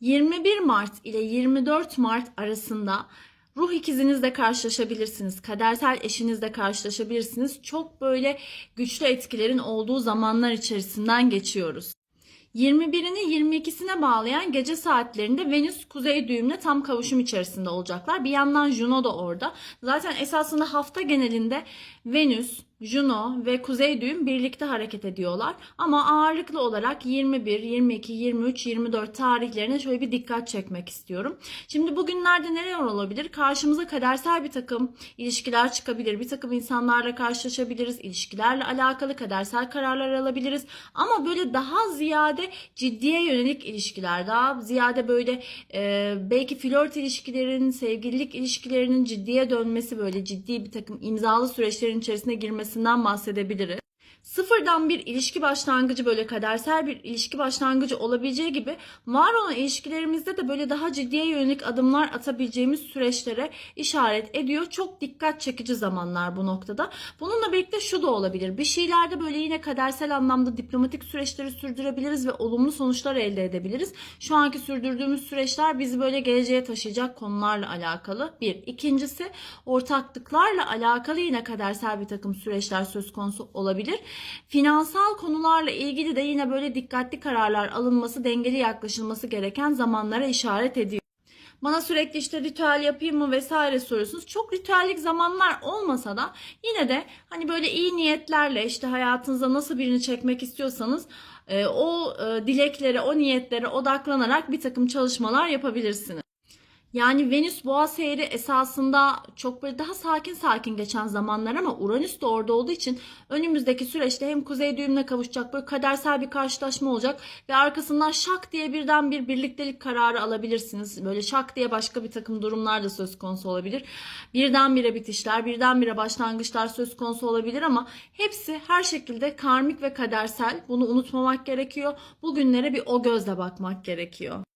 21 Mart ile 24 Mart arasında ruh ikizinizle karşılaşabilirsiniz. Kadersel eşinizle karşılaşabilirsiniz. Çok böyle güçlü etkilerin olduğu zamanlar içerisinden geçiyoruz. 21'ini 22'sine bağlayan gece saatlerinde Venüs kuzey düğümle tam kavuşum içerisinde olacaklar. Bir yandan Juno da orada. Zaten esasında hafta genelinde Venüs, Juno ve kuzey düğüm birlikte hareket ediyorlar. Ama ağırlıklı olarak 21, 22, 23, 24 tarihlerine şöyle bir dikkat çekmek istiyorum. Şimdi bugünlerde neler olabilir? Karşımıza kadersel bir takım ilişkiler çıkabilir. Bir takım insanlarla karşılaşabiliriz. İlişkilerle alakalı kadersel kararlar alabiliriz. Ama böyle daha ziyade ciddiye yönelik ilişkiler, daha ziyade böyle e, belki flört ilişkilerin, sevgililik ilişkilerinin ciddiye dönmesi böyle ciddi bir takım imzalı süreçlerin içerisine girmesinden bahsedebiliriz. Sıfırdan bir ilişki başlangıcı böyle kadersel bir ilişki başlangıcı olabileceği gibi var olan ilişkilerimizde de böyle daha ciddiye yönelik adımlar atabileceğimiz süreçlere işaret ediyor. Çok dikkat çekici zamanlar bu noktada. Bununla birlikte şu da olabilir. Bir şeylerde böyle yine kadersel anlamda diplomatik süreçleri sürdürebiliriz ve olumlu sonuçlar elde edebiliriz. Şu anki sürdürdüğümüz süreçler bizi böyle geleceğe taşıyacak konularla alakalı. Bir. İkincisi ortaklıklarla alakalı yine kadersel bir takım süreçler söz konusu olabilir. Finansal konularla ilgili de yine böyle dikkatli kararlar alınması, dengeli yaklaşılması gereken zamanlara işaret ediyor. Bana sürekli işte ritüel yapayım mı vesaire soruyorsunuz. Çok ritüellik zamanlar olmasa da yine de hani böyle iyi niyetlerle işte hayatınıza nasıl birini çekmek istiyorsanız e, o e, dileklere, o niyetlere odaklanarak bir takım çalışmalar yapabilirsiniz. Yani Venüs boğa seyri esasında çok böyle daha sakin sakin geçen zamanlar ama Uranüs de orada olduğu için önümüzdeki süreçte hem kuzey düğümle kavuşacak böyle kadersel bir karşılaşma olacak ve arkasından şak diye birden bir birliktelik kararı alabilirsiniz. Böyle şak diye başka bir takım durumlar da söz konusu olabilir. Birdenbire bitişler, birdenbire başlangıçlar söz konusu olabilir ama hepsi her şekilde karmik ve kadersel. Bunu unutmamak gerekiyor. Bugünlere bir o gözle bakmak gerekiyor.